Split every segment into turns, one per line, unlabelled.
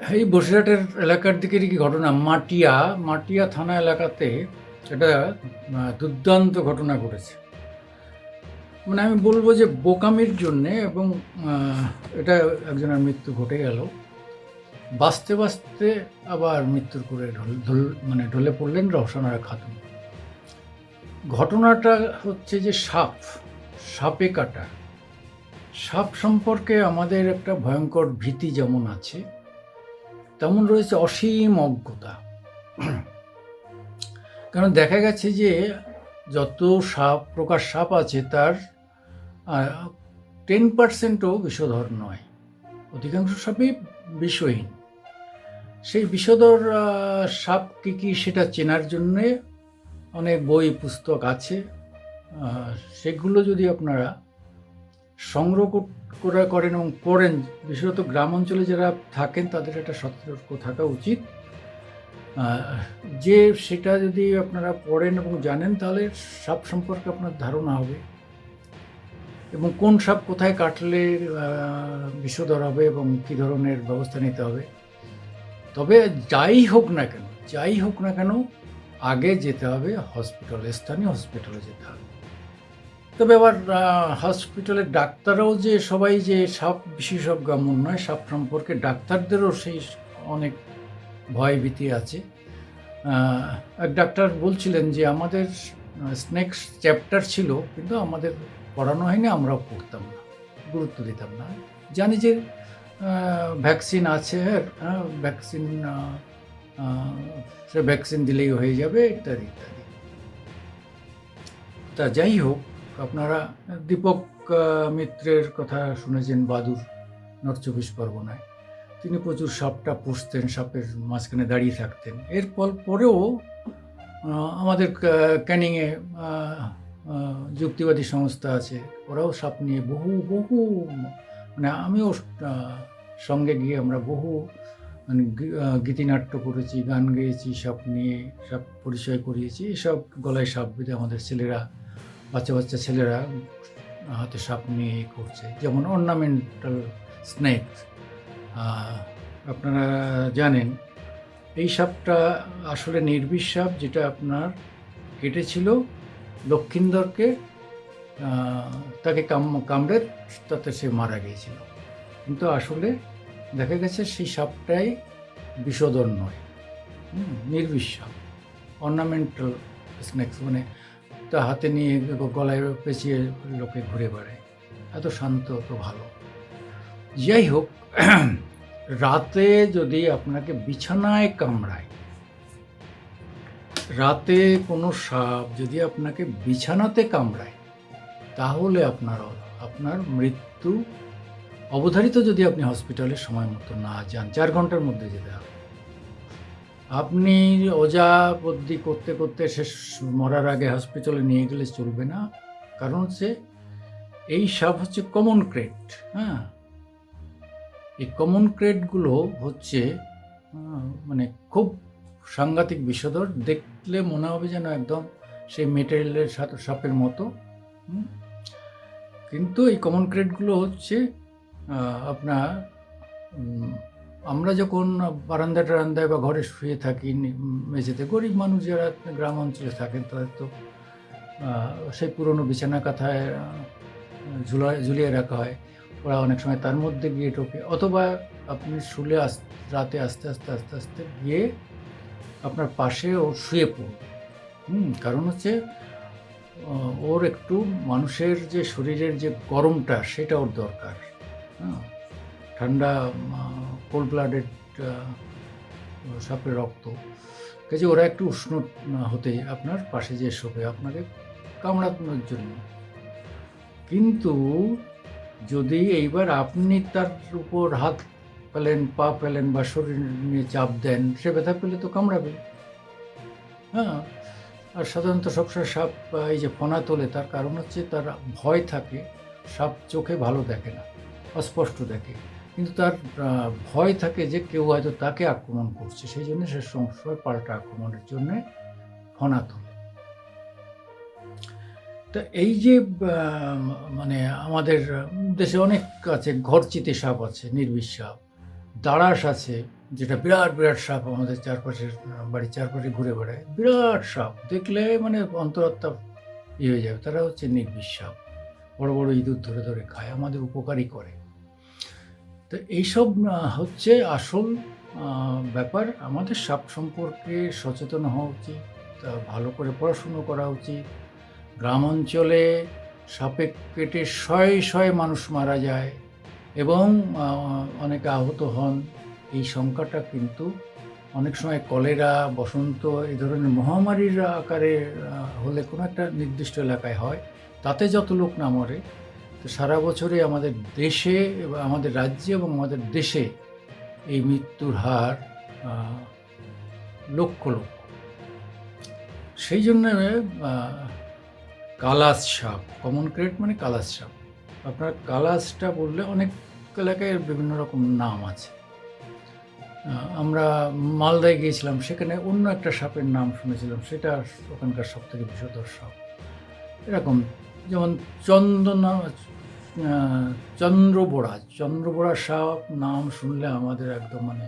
এই বসিরহাটের এলাকার দিকের কি ঘটনা? মাটিয়া মাটিয়া থানা এলাকাতে এটা দুর্দান্ত ঘটনা ঘটেছে। মানে আমি বলব যে বোকামির জন্যে এবং এটা একজনের মৃত্যু ঘটে গেল। বাঁচতে বাঁচতে আবার মৃত্যুর করে ঢল মানে ঢলে পড়লেন রওশনারা খাতুন। ঘটনাটা হচ্ছে যে সাপ, সাপে কাটা। সাপ সম্পর্কে আমাদের একটা ভয়ঙ্কর ভীতি যেমন আছে তেমন রয়েছে অসীম অজ্ঞতা। কারণ দেখা গেছে যে, যত সাপ প্রকার সাপ আছে, তার টেন পার্সেন্টও বিষধর নয়। অধিকাংশ সাপই বিষহীন। সেই বিষধর সাপ কী কী সেটা চেনার জন্যে অনেক বই, পুস্তক আছে? সেগুলো যদি আপনারা সংগ্রহ কর- করে করেন এবং পড়েন বিশেষত গ্রাম অঞ্চলে যারা থাকেন, তাদের একটা সতর্ক থাকা উচিত। যে সেটা যদি আপনারা পড়েন এবং জানেন, তাহলে সাপ সম্পর্কে আপনার ধারণা হবে। এবং কোন সাপ কোথায় কাটলে বিষধর হবে এবং কী ধরনের ব্যবস্থা নিতে হবে। তবে যাই হোক না কেন, যাই হোক না কেন, আগে যেতে হবে হসপিটালে, স্থানীয় হসপিটালে যেতে হবে। তবে আবার হসপিটালের ডাক্তাররাও যে সবাই যে সাপ বিশেষজ্ঞ এমন নয়, সাপ সম্পর্কে ডাক্তারদেরও সেই অনেক ভয় ভীতি আছে এক ডাক্তার বলছিলেন যে আমাদের স্নেক চ্যাপ্টার ছিল, কিন্তু আমাদের পড়ানো হয়নি, আমরাও পড়তাম না, গুরুত্ব দিতাম না। জানি যে ভ্যাকসিন আছে ভ্যাকসিন সে ভ্যাকসিন দিলেই হয়ে যাবে, ইত্যাদি ইত্যাদি। তা যাই হোক আপনারা দীপক মিত্রের কথা শুনেছেন বাদুর নর্থ চব্বিশ পরগনায়। তিনি প্রচুর সাপটা পুষতেন, সাপের মাঝখানে দাঁড়িয়ে থাকতেন। এর পর, পরেও আমাদের ক্যানিংয়ে যুক্তিবাদী সংস্থা আছে। ওরাও সাপ নিয়ে বহু বহু মানে আমিও সঙ্গে গিয়ে আমরা বহু মানে গীতিনাট্য করেছি, গান গেয়েছি, সাপ নিয়ে, সাপ পরিচয় করিয়েছি, এসব গলায় সাপ বেঁধে আমাদের ছেলেরা বাচ্চা বাচ্চা ছেলেরা হাতে সাপ নিয়ে করছে। যেমন অর্নামেন্টাল স্নেক আপনারা জানেন, এই সাপটা আসলে নির্বিষ সাপ যেটা আপনার কেটেছিল লক্ষিন্দরকে তাকে কাম, কামড়ে তাতে সে মারা গিয়েছিল। কিন্তু আসলে দেখা গেছে সেই সাপটাই বিষধর নয়। নির্বিষ সাপ। অর্নামেন্টাল স্ন্যাক্স মানে তা হাতে নিয়ে গলায় পেঁচিয়ে লোকে ঘুরে বেড়ায়। এত শান্ত, এত ভালো। যাই হোক, রাতে যদি আপনাকে বিছানায় কামড়ায়, রাতে কোনো সাপ যদি আপনাকে বিছানাতে কামড়ায়, তাহলে আপনার আপনার মৃত্যু অবধারিত যদি আপনি হসপিটালে সময় মতো না যান, চার ঘণ্টার মধ্যে যেতে হবে। আপনি ওজা বদ্যি করতে করতে শেষ মরার আগে হসপিটালে নিয়ে গেলে চলবে না। কারণ হচ্ছে এই সাপ হচ্ছে কমন ক্রেট হ্যাঁ? এই কমন ক্রেটগুলো হচ্ছে মানে খুব সাংঘাতিক বিষধর। দেখলে মনে হবে যেন একদম সেই মেটেরিয়ালের সাথে, সাপের মতো কিন্তু এই কমন ক্রেটগুলো হচ্ছে আপনার আমরা যখন বারান্দা টারান্দায় বা ঘরে শুয়ে থাকি মেঝেতে, গরিব মানুষ যারা গ্রাম অঞ্চলে থাকেন, তাদের তো সেই পুরনো বিছানা কাঁথায় ঝুলায় ঝুলিয়ে রাখা হয়। ওরা অনেক সময় তার মধ্যে গিয়ে ঢোকে। অথবা আপনি শুলে আস, রাতে আস্তে আস্তে আস্তে আস্তে গিয়ে আপনার পাশে ও শুয়ে পড়ুন। হুম, কারণ হচ্ছে ওর একটু মানুষের যে শরীরের যে গরমটা, সেটা ওর দরকার। হ্যাঁ। ঠান্ডা কোল্ড ব্লাডেড সাপের রক্ত। কাজে ওরা একটু উষ্ণ হতে আপনার পাশে যে শোবে, আপনাকে কামড়ানোর জন্য। কিন্তু যদি এইবার আপনি তার উপর হাত ফেলেন, পা ফেলেন বা শরীর নিয়ে চাপ দেন, সে ব্যথা পেলে তো কামড়াবে। হ্যাঁ আর সাধারণত সবসময় সাপ এই যে ফনা তোলে, তার কারণ হচ্ছে তার ভয় থাকে, সাপ চোখে ভালো দেখে না, অস্পষ্ট দেখে। কিন্তু তার ভয় থাকে যে কেউ হয়তো তাকে আক্রমণ করছে। সেই জন্য সে সবসময় পাল্টা আক্রমণের জন্য ফনা তোলে। তা এই যে মানে আমাদের দেশে অনেক আছে, ঘরচিতে সাপ আছে, নির্বিষ সাপ। দাঁড়াস আছে, যেটা বিরাট বিরাট সাপ আমাদের চারপাশের, বাড়ির চারপাশে ঘুরে বেড়ায়। বিরাট সাপ, দেখলে মানে অন্তরাত্মা ইয়ে হয়ে যাবে। তারা হচ্ছে নির্বিষ সাপ। বড় বড় ইঁদুর ধরে ধরে খায়। আমাদের উপকারই করে। তো এইসব হচ্ছে আসল ব্যাপার। আমাদের সাপ সম্পর্কে সচেতন হওয়া উচিত ভালো করে পড়াশুনো করা উচিত। গ্রাম অঞ্চলে সাপে কেটে শয়ে শয়ে মানুষ মারা যায় এবং অনেকে আহত হন। এই সংখ্যাটা কিন্তু অনেক সময় কলেরা, বসন্ত এই ধরনের মহামারীর আকারে হলে কোনো একটা নির্দিষ্ট এলাকায় হয়। তাতে যত লোক না মরে সারা বছরে আমাদের দেশে আমাদের রাজ্যে এবং আমাদের দেশে এই মৃত্যুর হার লক্ষ লক্ষ। সেই জন্য কালাস সাপ কমন ক্রেট মানে কালাস সাপ আপনার কালাসটা বললে অনেক এলাকায় বিভিন্ন রকম নাম আছে। আমরা মালদায় গিয়েছিলাম, সেখানে অন্য একটা সাপের নাম শুনেছিলাম, সেটা ওখানকার সব থেকে বিষধর সাপ। এরকম, যেমন চন্দনা আহ, চন্দ্রবোড়া চন্দ্রবোড়া সাপ নাম শুনলে আমাদের একদম মানে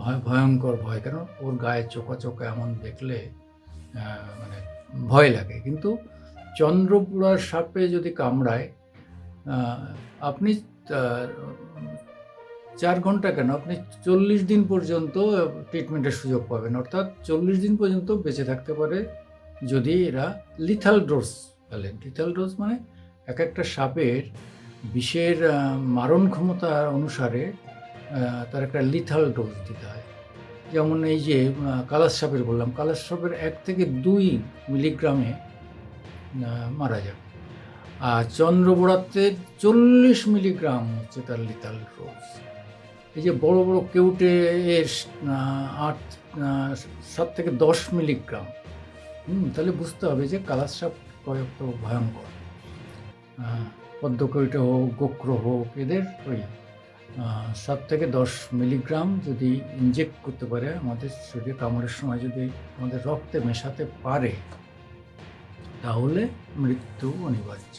ভয় ভয়ঙ্কর ভয়। কেন? ওর গায়ে চোখা চোখা এমন দেখলে মানে ভয় লাগে। কিন্তু চন্দ্রপুরার সাপে যদি কামড়ায় আপনি চার ঘণ্টা কেন? আপনি চল্লিশ দিন পর্যন্ত ট্রিটমেন্টের সুযোগ পাবেন। অর্থাৎ চল্লিশ দিন পর্যন্ত বেঁচে থাকতে পারে যদি এরা লিথাল ডোজ ফেলেন। লিথাল ডোজ মানে এক একটা সাপের বিষের মারণ ক্ষমতা অনুসারে তার একটা লিথাল ডোজ দিতে হয়। যেমন এই যে কালাস সাপের বললাম, কালাস সাপের এক থেকে দুই মিলিগ্রামে মারা যাবে। আর চন্দ্রবোড়াতে চল্লিশ মিলিগ্রাম হচ্ছে তার লিতাল ডোজ এই যে বড় বড় কেউটে এর আট সাত থেকে দশ মিলিগ্রাম। হুম, তাহলে বুঝতে হবে যে কালাস সাপ কত ভয়ঙ্কর। আহ, পদ্মকৈট হোক গোক্র হোক এদের ওই সাত থেকে দশ মিলিগ্রাম যদি ইনজেক্ট করতে পারে আমাদের শরীরে কামড়ের সময় যদি আমাদের রক্তে মেশাতে পারে তাহলে মৃত্যু অনিবার্য।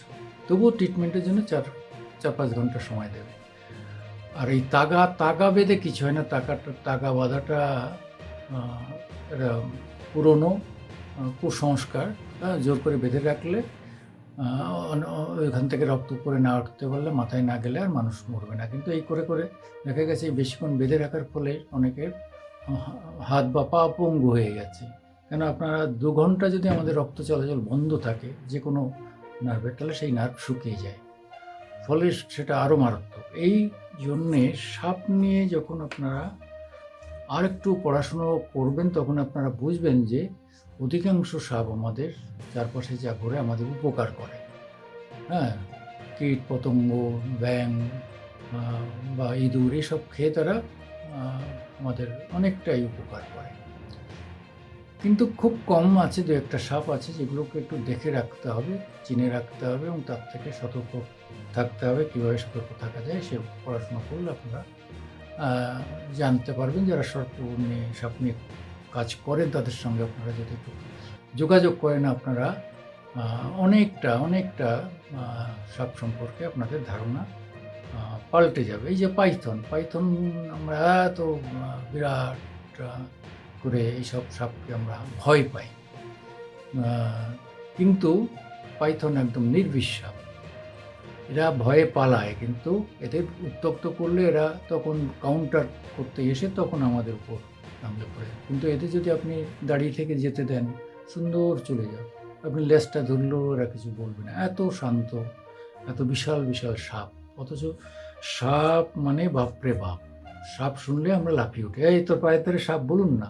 তবুও ট্রিটমেন্টের জন্য চার চার পাঁচ ঘণ্টা সময় দেবে। আর এই তাগা তাগা বেঁধে কিছু হয় না তাগাটা তাগা বাঁধাটা পুরনো কুসংস্কার জোর করে বেঁধে রাখলে ওইখান থেকে রক্ত করে না উঠতে পারলে মাথায় না গেলে আর মানুষ মরবে না। কিন্তু এই করে করে দেখা গেছে বেশিক্ষণ বেঁধে রাখার ফলে অনেকের হাত বা পা পঙ্গু হয়ে গেছে। কেন আপনারা দু ঘণ্টা যদি আমাদের রক্ত চলাচল বন্ধ থাকে, যে কোনো নার্ভের তাহলে সেই নার্ভ শুকিয়ে যায়। ফলে সেটা আরও মারাত্মক। এই জন্যে সাপ নিয়ে যখন আপনারা আর একটু পড়াশুনো করবেন, তখন আপনারা বুঝবেন যে অধিকাংশ সাপ আমাদের চারপাশে যা ঘুরে আমাদের উপকার করে। হ্যাঁ কীট পতঙ্গ ব্যাং বা ইঁদুর, এসব খেয়ে তারা আমাদের অনেকটাই উপকার করে। কিন্তু খুব কম আছে, দু একটা সাপ আছে যেগুলোকে একটু দেখে রাখতে হবে, চিনে রাখতে হবে এবং তার থেকে সতর্ক থাকতে হবে, কীভাবে সতর্ক থাকা যায় সে পড়াশোনা করলে আপনারা জানতে পারবেন যারা সর্প নিয়ে, সাপ নিয়ে কাজ করেন তাদের সঙ্গে আপনারা যদি একটু যোগাযোগ করেন আপনারা অনেকটা অনেকটা সাপ সম্পর্কে আপনাদের ধারণা পাল্টে যাবে। এই যে পাইথন পাইথন আমরা এত বিরাট করে এইসব সাপকে আমরা ভয় পাই। কিন্তু পাইথন একদম নির্বিষ সাপ এরা ভয়ে পালায়, কিন্তু এদের উত্তক্ত করলে এরা তখন কাউন্টার করতে এসে তখন আমাদের উপর নামলে পড়ে কিন্তু এতে যদি আপনি দাঁড়িয়ে থেকে যেতে দেন, সুন্দর চলে যাবে। আপনি লেজটা ধরলেও এরা কিছু বলবে না। এত শান্ত, এত বিশাল বিশাল সাপ। অথচ সাপ মানে বাপরে বাপ। সাপ শুনলে আমরা লাফিয়ে উঠি। এই তোর পায়ের তারে সাপ বলুন না।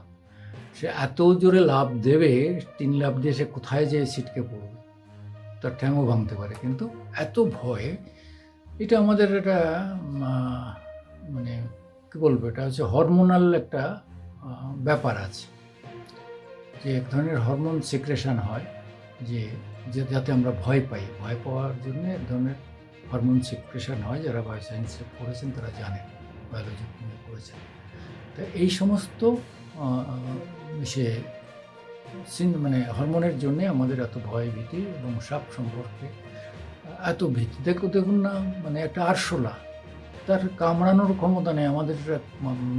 সে এত জোরে লাভ দেবে তিন লাভ দিয়ে সে কোথায় যেয়ে ছিটকে পড়বে। তার ঠ্যাংও ভাঙতে পারে। কিন্তু এত ভয়, এটা আমাদের এটা মানে কী বলব, এটা হচ্ছে হরমোনাল একটা ব্যাপার আছে যে এক ধরনের হরমোন সিক্রেশন হয় যে যাতে আমরা ভয় পাই। ভয় পাওয়ার জন্য এক ধরনের হরমোন সিক্রেশন হয় যারা বায়ো সায়েন্সে পড়েছেন তারা জানেন, বায়োলজি নিয়ে পড়েছেন। তো এই সমস্ত সে মানে হরমোনের জন্যে আমাদের এত ভয় ভীতি এবং সাপ সম্পর্কে এত ভীতি। দেখো দেখুন না মানে একটা আরশোলা। তার কামড়ানোর ক্ষমতা নেই। আমাদের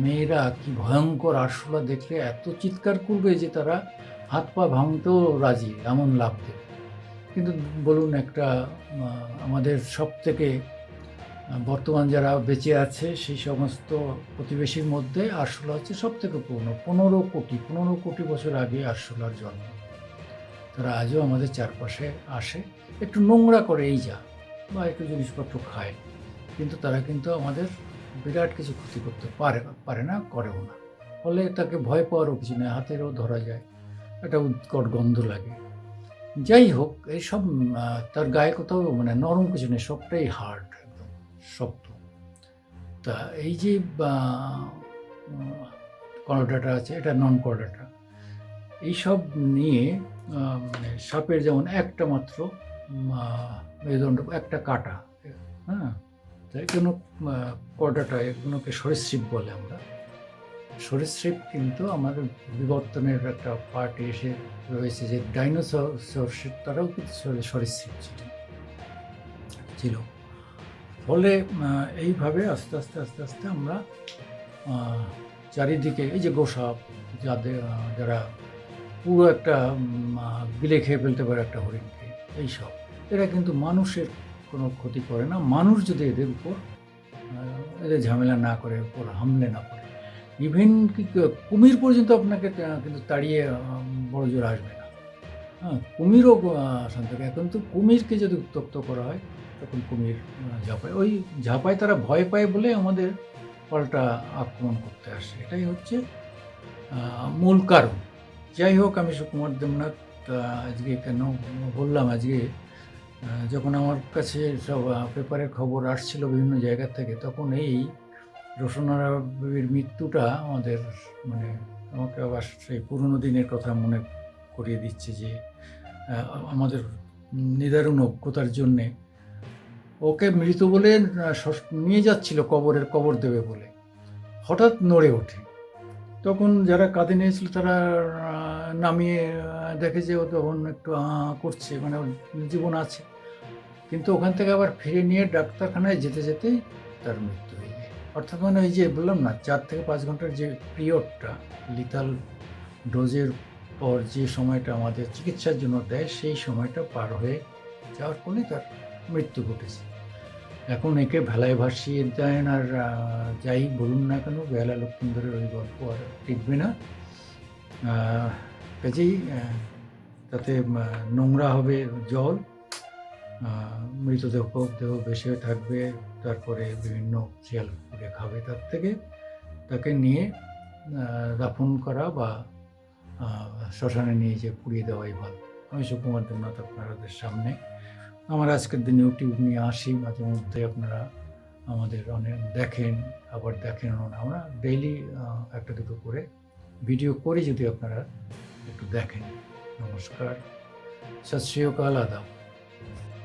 মেয়েরা কি ভয়ঙ্কর আরশোলা দেখলে এত চিৎকার করবে যে তারা হাত পা ভাঙতেও রাজি, এমন লাভ দেবে কিন্তু বলুন একটা আমাদের সব থেকে বর্তমান যারা বেঁচে আছে, সেই সমস্ত প্রতিবেশীর মধ্যে আরশোলা হচ্ছে সব থেকে পুরনো। পনেরো কোটি পনেরো কোটি বছর আগে আরশোলার জন্ম। তারা আজও আমাদের চারপাশে আসে। একটু নোংরা করে এই যা, বা একটু জিনিসপত্র খায়। কিন্তু তারা কিন্তু আমাদের বিরাট কিছু ক্ষতি করতে পারে পারে না, করেও না। ফলে তাকে ভয় পাওয়ারও কিছু নেই, হাতেরও ধরা যায়, একটা উৎকট গন্ধ লাগে। যাই হোক, এইসব তার গায়ে কোথাও মানে নরম কিছু নেই, সবটাই হার্ড, একদম শক্ত। তা এই যে কর্ডাটা আছে, এটা নন কর্ডাটা এইসব নিয়ে মানে সাপের যেমন একটা মাত্র মেরুদণ্ড, একটা কাটা হ্যাঁ তাই কোনো কর্ডাটা এগুলোকে সরীসৃপ বলে আমরা। সরীসৃপ কিন্তু আমাদের বিবর্তনের একটা পার্ট এসে রয়েছে যে ডাইনোসর তারাও কিন্তু সরি- সরীসৃপ ছিল। ছিল। ফলে এইভাবে আস্তে আস্তে আস্তে আস্তে আমরা চারিদিকে এই যে গোসাপ, যাদের যারা পুরো একটা গিলে খেয়ে ফেলতে পারে একটা হরিণকে, এইসব, এরা কিন্তু মানুষের কোনো ক্ষতি করে না। মানুষ যদি এদের উপর এদের ঝামেলা না করে, উপর হামলে না করে ইভেন কি কুমির পর্যন্ত আপনাকে কিন্তু তাড়িয়ে বড় জোর আসবে না। হ্যাঁ কুমিরও থাকে। এখন তো কুমিরকে যদি উত্তপ্ত করা হয়, তখন কুমির ঝাঁপায়। ওই ঝাঁপায় তারা ভয় পায় বলে আমাদের পাল্টা আক্রমণ করতে আসে। এটাই হচ্ছে মূল কারণ। যাই হোক, আমি সুকুমার দেবনাথ আজকে কেন বললাম? আজকে যখন আমার কাছে সব পেপারের খবর আসছিল বিভিন্ন জায়গা থেকে, তখন এই রোশনারা বিবির মৃত্যুটা আমাদের মানে আমাকে আবার সেই পুরনো দিনের কথা মনে করিয়ে দিচ্ছে যে আমাদের নিদারুণ অজ্ঞতার জন্যে ওকে মৃত বলে নিয়ে যাচ্ছিল কবরের, কবর দেবে বলে। হঠাৎ নড়ে ওঠে। তখন যারা কাঁদে নিয়েছিল তারা নামিয়ে দেখে যে ও তখন একটু করছে মানে জীবন আছে। কিন্তু ওখান থেকে আবার ফিরে নিয়ে ডাক্তারখানায় যেতে যেতেই তার মৃত্যু হয়ে যায়। অর্থাৎ মানে ওই যে বললাম না, চার থেকে পাঁচ ঘণ্টার যে পিরিয়ডটা লিথাল ডোজের পর যে সময়টা আমাদের চিকিৎসার জন্য দেয়, সেই সময়টা পার হয়ে যাওয়ার ফলে তার মৃত্যু ঘটেছে। এখন একে ভেলায় ভাসিয়ে দেন আর যাই বলুন না কেন, বেলা লক্ষ্মীন্দরের ওই গল্প আর টিকবে না। কাজেই তাতে নোংরা হবে জল। মৃতদেহ দেহ বেশি থাকবে, তারপরে বিভিন্ন শিয়াল কুকুরে খাবে তার থেকে। তাকে নিয়ে দাফন করা বা শ্মশানে নিয়ে যে পুড়িয়ে দেওয়াই ভালো আমি সুকুমার দেবনাথ, আপনাদের সামনে। আমার আজকের দিন ইউটিউব নিয়ে আসি, মাঝে মধ্যে আপনারা আমাদের অনেক দেখেন, আবার দেখেন আমরা ডেইলি একটা দুটো করে ভিডিও করি যদি আপনারা একটু দেখেন। নমস্কার। সত শ্রী আদাব।